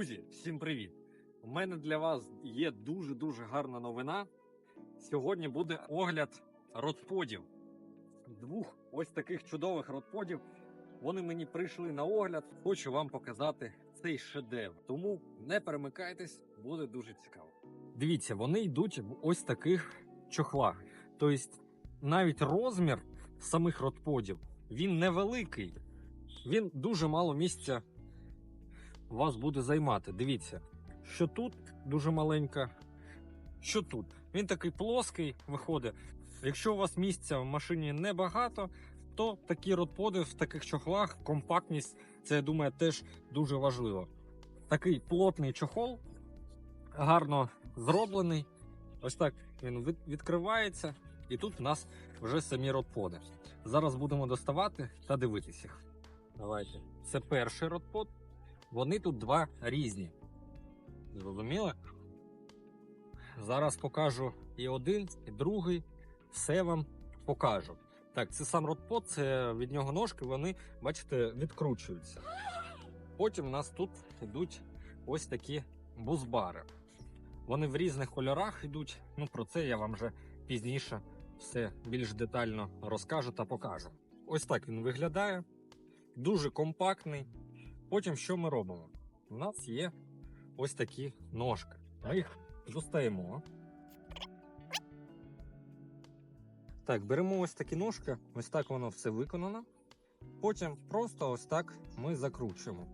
Друзі, всім привіт! У мене для вас є дуже-дуже гарна новина. Сьогодні буде огляд родподів. Двох ось таких чудових родподів. Вони мені прийшли на огляд. Хочу вам показати цей шедевр. Тому не перемикайтесь, буде дуже цікаво. Дивіться, вони йдуть в ось таких чохлах. Тобто, навіть розмір самих родподів він невеликий. Він дуже мало місця вас буде займати. Дивіться, що тут дуже маленька, що тут. Він такий плоский виходить. Якщо у вас місця в машині небагато, то такі родподи в таких чохлах, компактність, це я думаю, теж дуже важливо. Такий плотний чохол, гарно зроблений. Ось так він відкривається, і тут в нас вже самі родподи. Зараз будемо доставати та дивитися їх. Давайте. Це перший родпод. Вони тут два різні. Зрозуміли? Зараз покажу і один, і другий. Все вам покажу. Так, це сам родпод, це від нього ножки, вони, бачите, відкручуються. Потім у нас тут йдуть ось такі бузбари. Вони в різних кольорах йдуть. Ну, про це я вам вже пізніше все більш детально розкажу та покажу. Ось так він виглядає. Дуже компактний. Потім що ми робимо? У нас є ось такі ножки. Ми їх достаємо. Так, беремо ось такі ножки, ось так воно все виконано. Потім просто ось так ми закручуємо.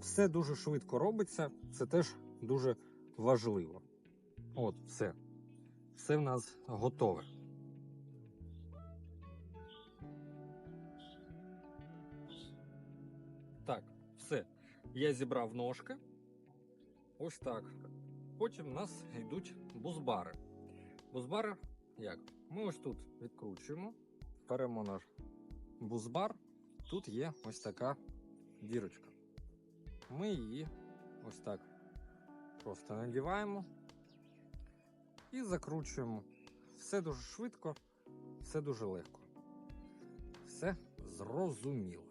Все дуже швидко робиться, це теж дуже важливо. От, все. Все в нас готове. Я зібрав ножки. Ось так. Потім в нас йдуть бузбари. Бузбари як? Ми ось тут відкручуємо, беремо наш бузбар. Тут є ось така дірочка. Ми її ось так просто надіваємо і закручуємо. Все дуже швидко, все дуже легко. Все зрозуміло.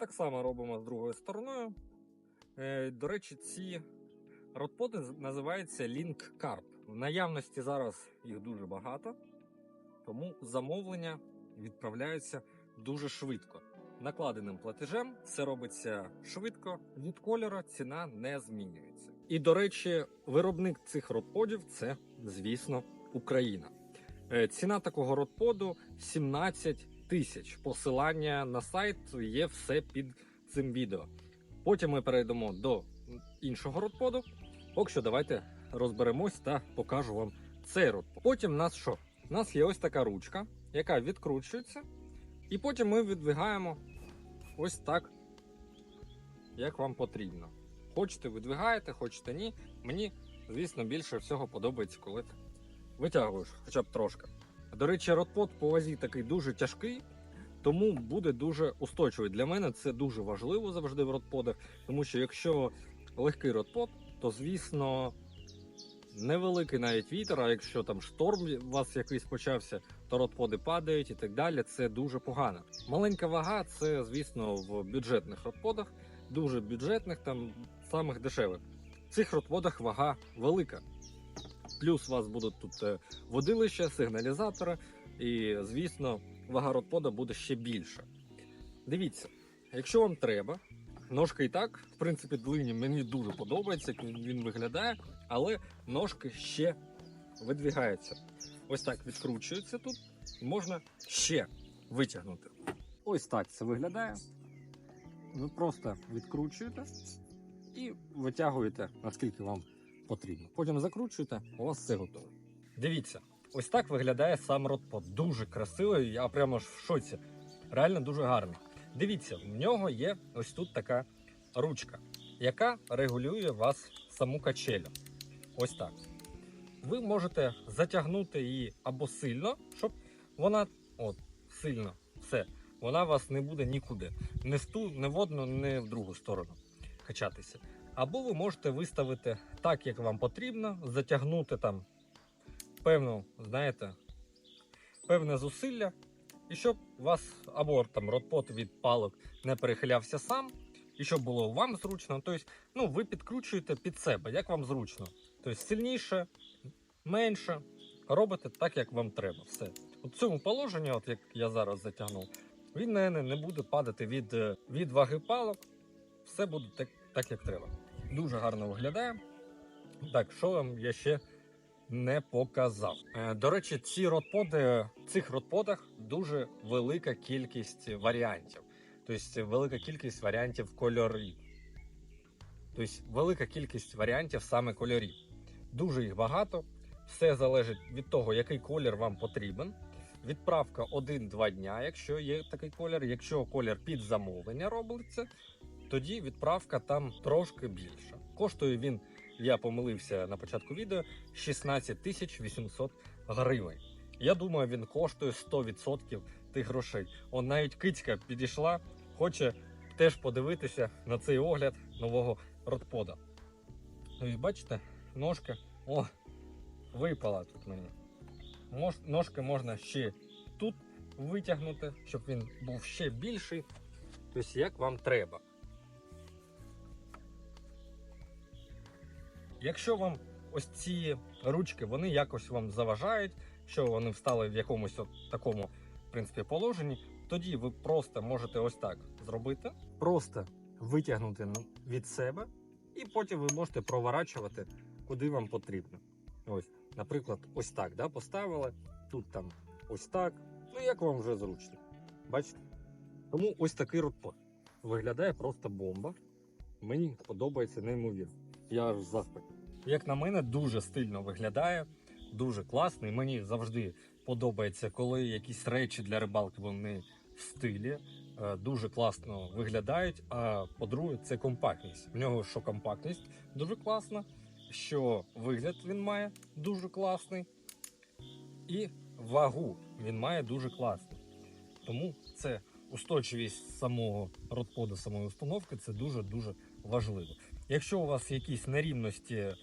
Так само робимо з другою стороною. Е, До речі, ці родподи називаються Link Carp. В наявності зараз їх дуже багато, тому замовлення відправляються дуже швидко. Накладеним платежем все робиться швидко, від кольору ціна не змінюється. І до речі, виробник цих родподів це, звісно, Україна. Е, Ціна такого родподу 17 тисяч. Посилання на сайт є все під цим відео. Потім ми перейдемо до іншого родподу. Поки що давайте розберемось та покажу вам цей родпод. Потім в нас що? У нас є ось така ручка, яка відкручується, і потім ми відвигаємо ось так, як вам потрібно. Хочете, видвигаєте, хочете ні. Мені, звісно, більше всього подобається, коли ти витягуєш хоча б трошки. До речі, родпод по вазі такий дуже тяжкий, тому буде дуже устойчивий. Для мене це дуже важливо завжди в родподах, тому що якщо легкий родпод, то звісно невеликий навіть вітер, а якщо там шторм у вас якийсь почався, то родподи падають і так далі. Це дуже погано. Маленька вага це, звісно, в бюджетних родподах, дуже бюджетних, там самих дешевих. В цих родподах вага велика. Плюс у вас будуть тут е, водилища, сигналізатори, і, звісно, вага родпода буде ще більша. Дивіться, якщо вам треба, ножка і так, в принципі, длині мені дуже подобається, як він, виглядає, але ножки ще видвігаються. Ось так відкручується тут, можна ще витягнути. Ось так це виглядає. Ви просто відкручуєте і витягуєте, наскільки вам потрібно. Потім закручуєте, у вас все готове. Дивіться, ось так виглядає сам родпод. Дуже красивий, я прямо ж в шоці. Реально дуже гарний. Дивіться, в нього є ось тут така ручка, яка регулює вас саму качелю. Ось так. Ви можете затягнути її або сильно, щоб вона от сильно все. Вона вас не буде нікуди. Не в ту, не в одну, не в другу сторону качатися. Або ви можете виставити так, як вам потрібно, затягнути там певну, знаєте, певне зусилля, і щоб у вас або там родпот від палок не перехилявся сам, і щоб було вам зручно. Тобто, ну, ви підкручуєте під себе, як вам зручно. Тобто сильніше, менше, робите так, як вам треба. Все. У цьому положенні, от як я зараз затягнув, він не, не буде падати від, е, від ваги палок. Все буде так, так, як треба. Дуже гарно виглядає. Так, що вам я ще не показав. Е, До речі, ці родподи, в цих родподах дуже велика кількість варіантів. Тобто велика кількість варіантів кольорів. Тобто велика кількість варіантів саме кольорів. Дуже їх багато. Все залежить від того, який колір вам потрібен. Відправка 1-2 дня, якщо є такий колір. Якщо колір під замовлення робиться, тоді відправка там трошки більша. Коштує він, я помилився на початку відео, 16 тисяч 800 гривень. Я думаю, він коштує 100% тих грошей. Он навіть кицька підійшла, хоче теж подивитися на цей огляд нового родпода. Ну і бачите, ножка, о, випала тут мені. Мож, ножки можна ще тут витягнути, щоб він був ще більший. Тобто, як вам треба. Якщо вам ось ці ручки вони якось вам заважають, що вони встали в якомусь от такому в принципі, положенні, тоді ви просто можете ось так зробити, просто витягнути ну, від себе, і потім ви можете проворачувати куди вам потрібно. Ось, наприклад, ось так да, поставили, тут там ось так. Ну як вам вже зручно. Бачите? Тому ось такий ротпот. Виглядає просто бомба. Мені подобається неймовірно. Я в захваті. Як на мене, дуже стильно виглядає, дуже класний. Мені завжди подобається, коли якісь речі для рибалки вони в стилі. е, Дуже класно виглядають. А по-друге, це компактність. В нього що компактність дуже класна, що вигляд він має дуже класний, і вагу він має дуже класну. Тому це устойчивість самого родподу, самої установки це дуже-дуже важливо. Якщо у вас якісь нерівності е,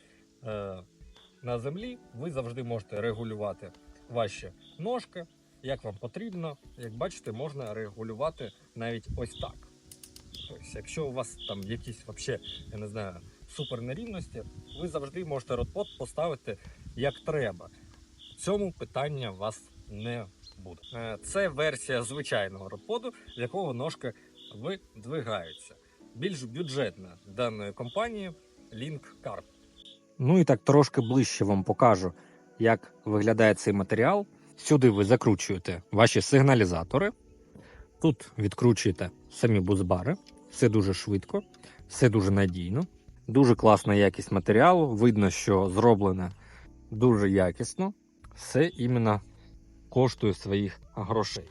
на землі, ви завжди можете регулювати ваші ножки, як вам потрібно. Як бачите, можна регулювати навіть ось так. Тобто, якщо у вас там якісь вообще, я не знаю, супер нерівності, ви завжди можете родпод поставити як треба. В цьому питання вас не буде. Е, Це версія звичайного родподу, з якого ножки видвигаються. Більш бюджетна даної компанії Link Carp. Ну і так трошки ближче вам покажу, як виглядає цей матеріал. Сюди ви закручуєте ваші сигналізатори. Тут відкручуєте самі бузбари. Все дуже швидко, все дуже надійно. Дуже класна якість матеріалу. Видно, що зроблене дуже якісно. Все іменно коштує своїх грошей.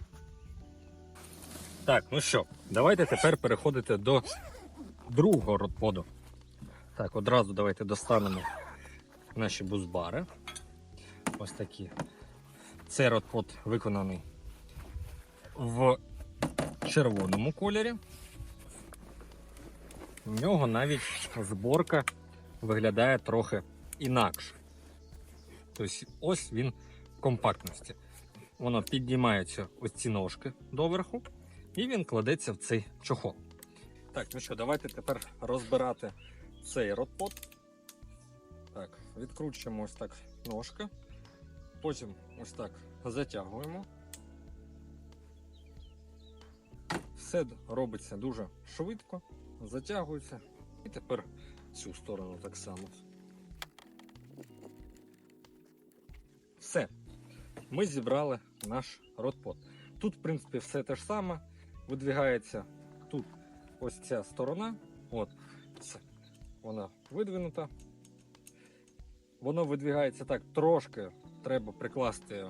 Так, ну що, давайте тепер переходити до другого родподу. Так, одразу давайте достанемо наші бузбари. Ось такі. Цей родпод виконаний в червоному кольорі. У нього навіть зборка виглядає трохи інакше. Тобто ось він в компактності. Воно піднімається ось ці ножки доверху, і він кладеться в цей чохол. Так, ну що, давайте тепер розбирати цей родпод. Так, відкручуємо ось так ножки. Потім ось так затягуємо. Все робиться дуже швидко, затягується. І тепер цю сторону так само. Все. Ми зібрали наш родпод. Тут, в принципі, все те ж саме. Видвигається тут ось ця сторона. От. Вона видвинута. Воно видвигається так трошки. Треба прикласти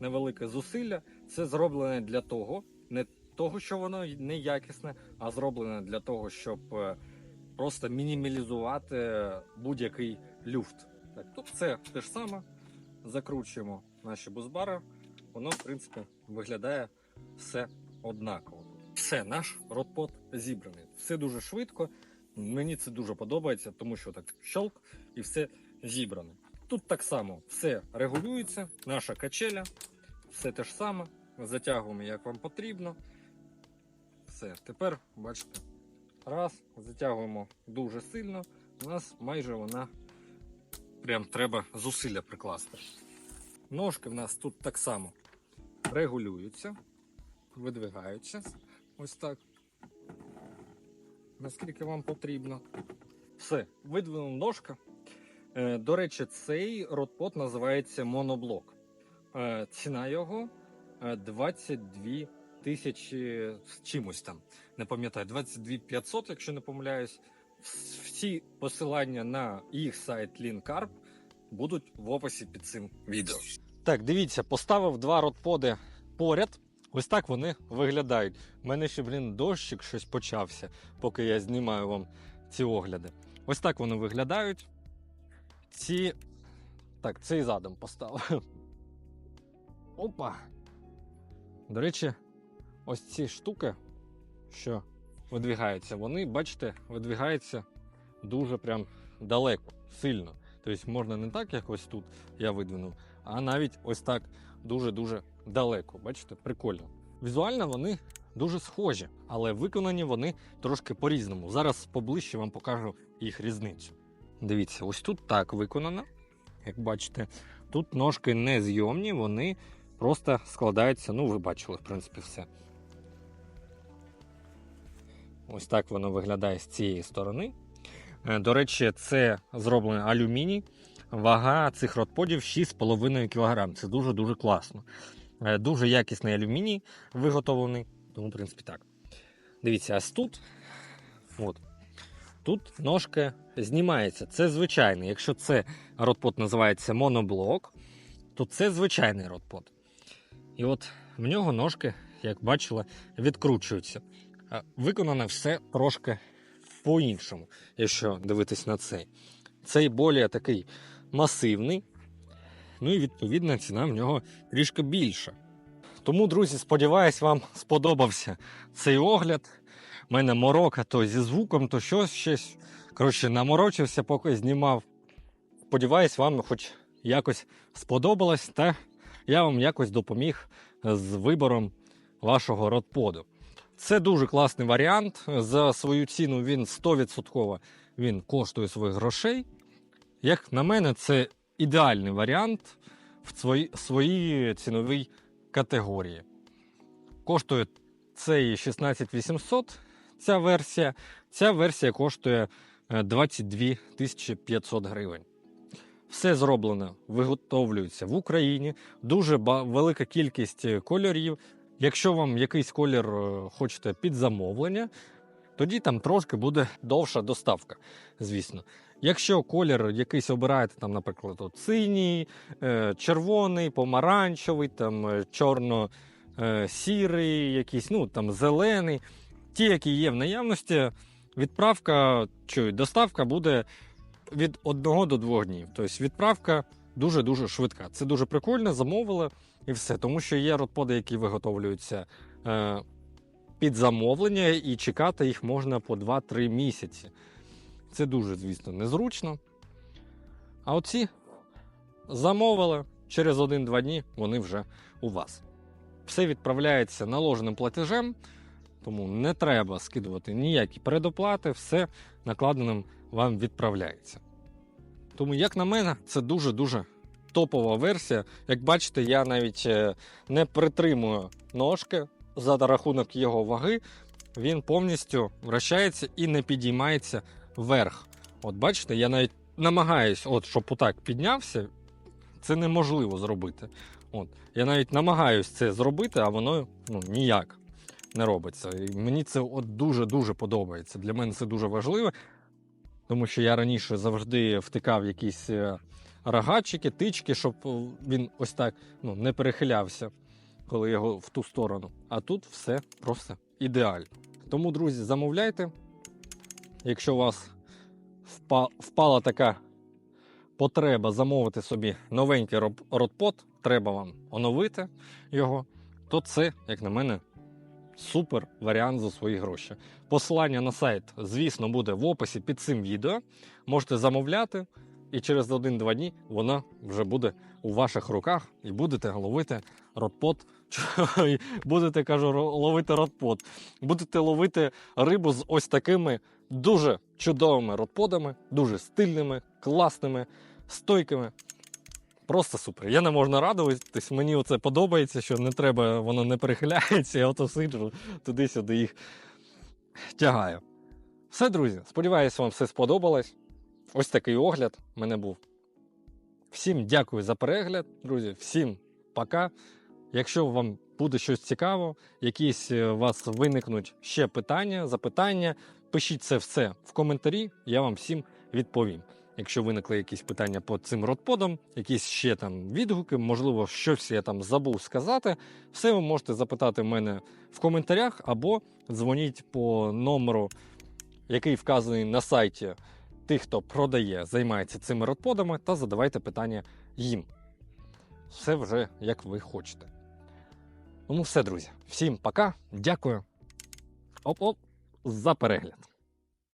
невелике зусилля. Це зроблене для того, не того, що воно неякісне, а зроблене для того, щоб е, просто мінімалізувати будь-який люфт. Так, тут все те ж саме. Закручуємо наші бузбари. Воно, в принципі, виглядає все однаково. Все, наш родпод зібраний. Все дуже швидко. Мені це дуже подобається, тому що так щелк і все зібране. Тут так само все регулюється, наша качеля, все те ж саме. затягуємо як вам потрібно. Все, тепер бачите, раз, затягуємо дуже сильно, у нас майже вона прям треба зусилля прикласти. Ножки в нас тут так само регулюються, видвигаються. Ось так. Наскільки вам потрібно. Все, видвинув ножка. Е, До речі, цей ротпот називається моноблок. Е, Ціна його е, 22 тисячі з чимось там. Не пам'ятаю, 22 500, якщо не помиляюсь. Всі посилання на їх сайт LeanCarp будуть в описі під цим відео. Так, дивіться, поставив два ротподи поряд. Ось так вони виглядають. У мене ще, блін, дощик щось почався, поки я знімаю вам ці огляди. Ось так вони виглядають. Ці. Так, цей задом поставив. Опа. До речі, ось ці штуки, що видвигаються, вони, бачите, видвигаються дуже прям далеко, сильно. Тобто можна не так, як ось тут я видвинув, а навіть ось так дуже-дуже далеко. Бачите, прикольно. Візуально вони дуже схожі, але виконані вони трошки по-різному. Зараз поближче вам покажу їх різницю. Дивіться, ось тут так виконано, як бачите. Тут ножки не зйомні, вони просто складаються. Ну, ви бачили, в принципі, все. Ось так воно виглядає з цієї сторони. Е, До речі, це зроблено алюміній. Вага цих ротподів 6,5 кг. Це дуже-дуже класно. Е, Дуже якісний алюміній виготовлений. Тому, в принципі, так. Дивіться, ось тут. От. Тут ножка знімається. Це звичайний. Якщо це ротпот називається моноблок, то це звичайний ротпот. І от в нього ножки, як бачили, відкручуються. А Виконано все трошки по-іншому, якщо дивитись на цей. Цей більш такий масивний. Ну і відповідно ціна в нього трішки більша. Тому, друзі, сподіваюсь, вам сподобався цей огляд. У мене морока то зі звуком, то щось щось. Коротше, наморочився, поки знімав. Сподіваюсь, вам хоч якось сподобалось, та я вам якось допоміг з вибором вашого родподу. Це дуже класний варіант. За свою ціну він 100% він коштує своїх грошей. Як на мене, це ідеальний варіант в своїй, ціновій категорії. Коштує цей 16800, ця версія. Ця версія коштує е, 22 500 гривень. Все зроблено, виготовлюється в Україні. Дуже велика кількість е, кольорів. Якщо вам якийсь колір е, хочете під замовлення, тоді там трошки буде довша доставка, звісно. Якщо колір якийсь обираєте, там, наприклад, от синій, е, червоний, помаранчевий, там е, чорно-сірий, якийсь, ну там зелений, ті, які є в наявності, відправка чи доставка буде від 1 до 2 днів. Тобто відправка дуже-дуже швидка. Це дуже прикольно, замовили і все. Тому що є родподи, які виготовлюються е, під замовлення, і чекати їх можна по 2-3 місяці. Це дуже, звісно, незручно. А оці замовили через 1-2 дні, вони вже у вас. Все відправляється наложеним платежем, тому не треба скидувати ніякі передоплати, все накладеним вам відправляється. Тому, як на мене, це дуже-дуже топова версія. Як бачите, я навіть е, не притримую ножки за рахунок його ваги. Він повністю вращається і не підіймається вверх. От бачите, я навіть намагаюсь, от, щоб отак піднявся, це неможливо зробити. От. Я навіть намагаюсь це зробити, а воно ну, ніяк не робиться. І мені це дуже-дуже подобається. Для мене це дуже важливо, тому що я раніше завжди втикав якісь е, рогачики, тички, щоб е, він ось так ну, не перехилявся, коли його в ту сторону. А тут все просто ідеально. Тому, друзі, замовляйте. Якщо у вас впала така потреба замовити собі новенький родпот, треба вам оновити його, то це, як на мене, супер варіант за свої гроші. Посилання на сайт, звісно, буде в описі під цим відео. Можете замовляти, і через 1-2 дні воно вже буде у ваших руках і будете ловити родпот Чо- Будете, кажу, ловити ротпот. Будете ловити рибу з ось такими дуже чудовими ротподами, дуже стильними, класними, стойкими. Просто супер. Я не можу нарадуватись. Мені оце подобається, що не треба, воно не перехиляється, я ото сиджу туди-сюди їх тягаю. Все, друзі, сподіваюся, вам все сподобалось. Ось такий огляд в мене був. Всім дякую за перегляд, друзі. Всім пока. Якщо вам буде щось цікаво, якісь е, у вас виникнуть ще питання, запитання, пишіть це все в коментарі, я вам всім відповім. Якщо виникли якісь питання по цим родподам, якісь ще там відгуки, можливо, щось я там забув сказати, все ви можете запитати в мене в коментарях або дзвоніть по номеру, який вказаний на сайті тих, хто продає, займається цими родподами, та задавайте питання їм. Все вже як ви хочете. Тому все, друзі. Всім пока, дякую. Оп-оп, за перегляд.